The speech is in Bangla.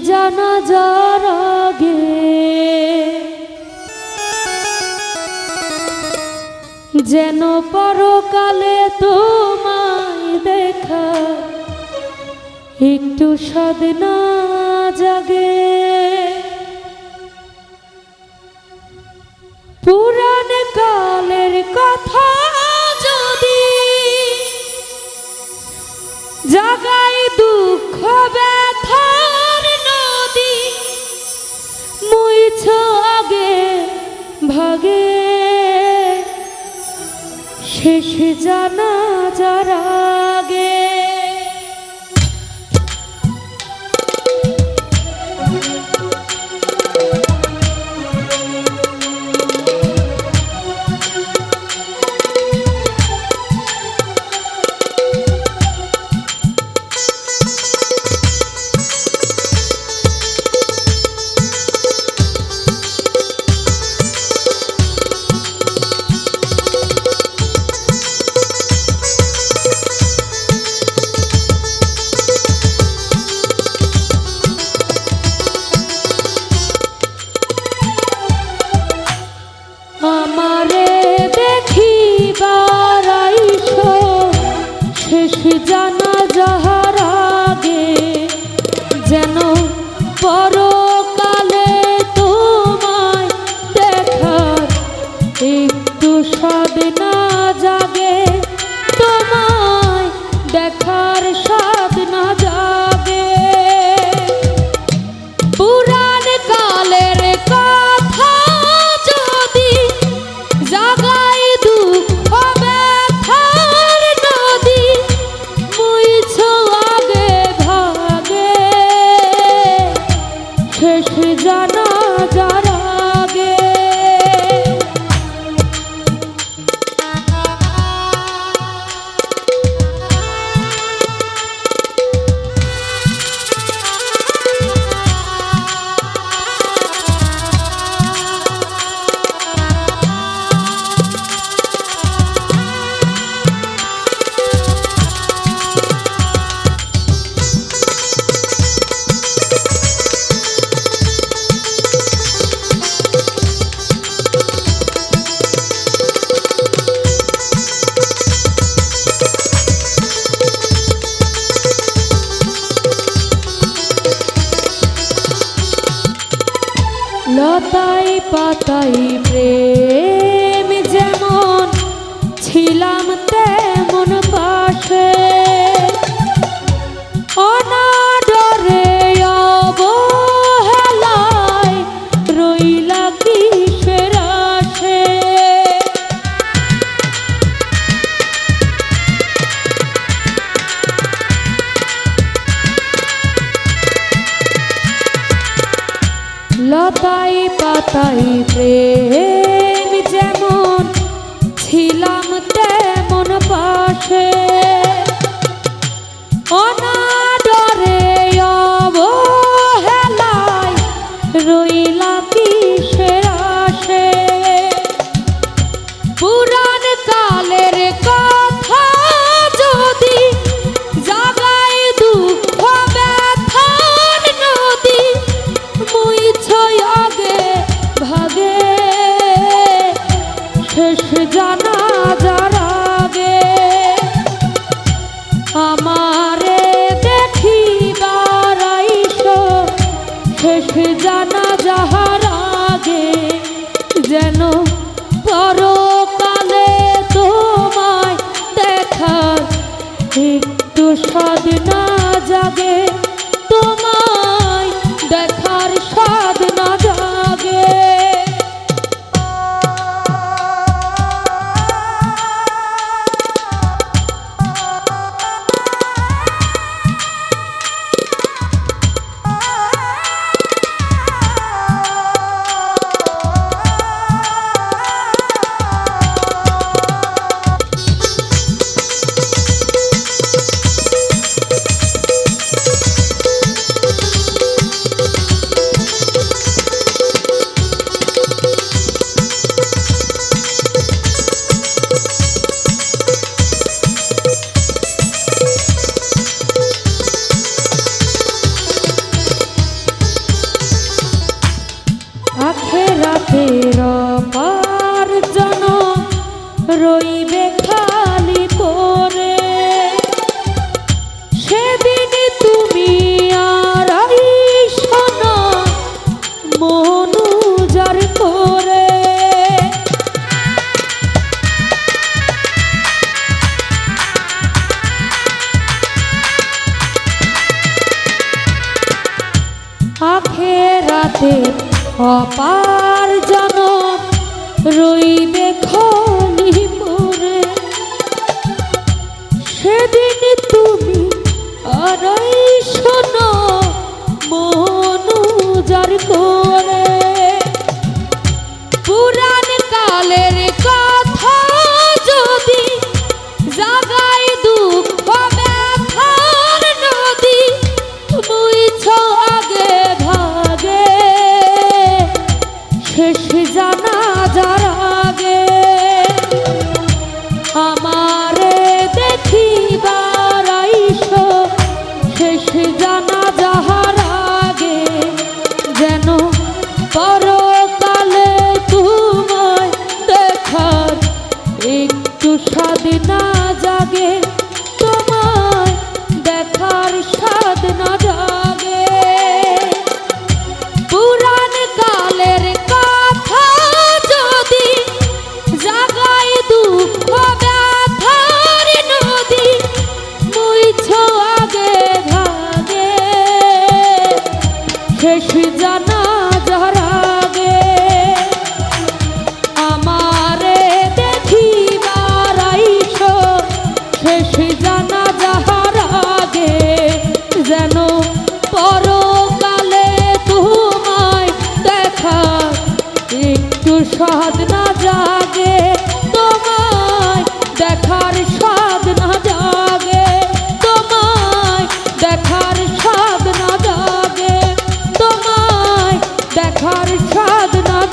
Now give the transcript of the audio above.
জানা যার আগে। যেন পরকালে তোমায় দেখা একটু সাধনা জাগে। পুরান কালের কথা যদি জাগাই দুঃখ ব্যা ভাগে শেষে জানা যারা তাই পথের পার্জন রইবে খালি করে সেদিন তুমি আর শোনা মনুজার করে আখে রাতে অপার রইবে খনি পরে সেদিন তুমি আরাই শোনো মনুজার করে একটু স্বাদ না জাগে তোমায় দেখার স্বাদ না ভাবনা জাগে তোমায় দেখার সাথে